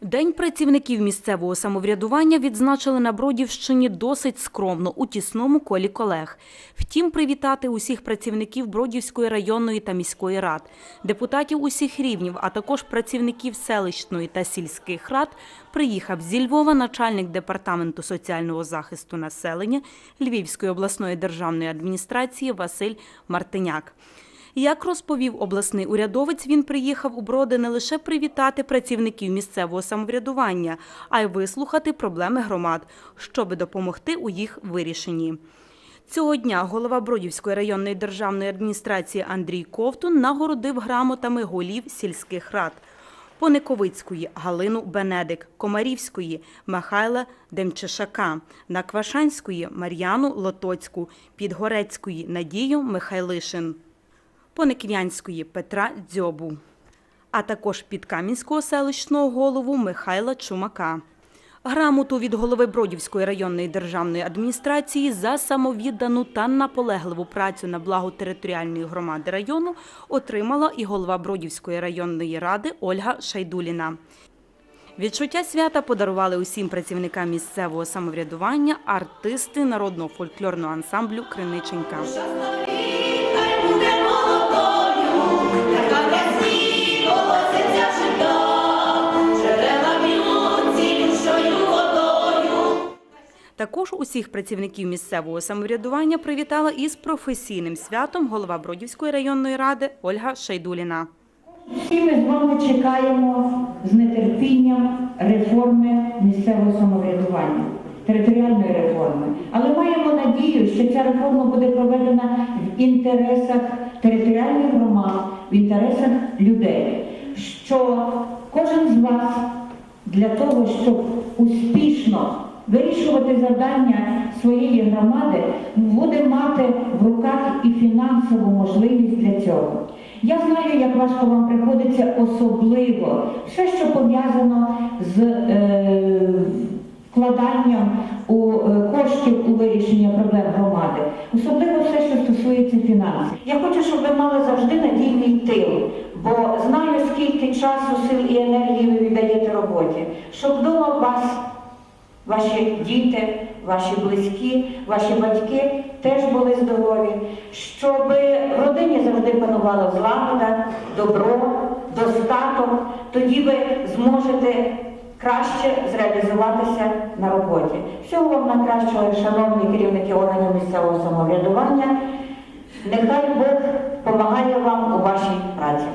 День працівників місцевого самоврядування відзначили на Бродівщині досить скромно у тісному колі колег. Втім, привітати усіх працівників Бродівської районної та міської рад, депутатів усіх рівнів, а також працівників селищної та сільських рад приїхав зі Львова начальник департаменту соціального захисту населення Львівської обласної державної адміністрації Василь Мартиняк. Як розповів обласний урядовець, він приїхав у Броди не лише привітати працівників місцевого самоврядування, а й вислухати проблеми громад, щоби допомогти у їх вирішенні. Цього дня голова Бродівської районної державної адміністрації Андрій Ковтун нагородив грамотами голів сільських рад. Пониковицької Галину Бенедик, Комарівської Михайла Демчишака, Наквашанської Мар'яну Лотоцьку, Підгорецької Надію Михайлишин. Пониквянської Петра Дзьобу, а також підкам'янського селищного голову Михайла Чумака. Грамоту від голови Бродівської районної державної адміністрації за самовіддану та наполегливу працю на благо територіальної громади району отримала і голова Бродівської районної ради Ольга Шайдуліна. Відчуття свята подарували усім працівникам місцевого самоврядування артисти народного фольклорного ансамблю Криниченька. Також усіх працівників місцевого самоврядування привітала із професійним святом голова Бродівської районної ради Ольга Шайдуліна. Всі ми з вами чекаємо з нетерпінням реформи місцевого самоврядування, територіальної реформи. Але маємо надію, що ця реформа буде проведена в інтересах територіальних громад, в інтересах людей. Що кожен з вас для того, щоб успішно вирішувати завдання своєї громади, буде мати в руках і фінансову можливість для цього. Я знаю, як важко вам приходиться особливо все, що пов'язано з е, вкладанням у е, коштів у вирішення проблем громади, особливо все, що стосується фінансів. Я хочу, щоб ви мали завжди надійний тил, бо знаю, скільки часу, сил і енергії ви віддаєте роботі, щоб вдома вас ваші діти, ваші близькі, ваші батьки теж були здорові, щоб в родині завжди панувала злагода, добро, достаток. Тоді ви зможете краще зреалізуватися на роботі. Всього вам найкращого, шановні керівники органів місцевого самоврядування. Нехай Бог допомагає вам у вашій праці.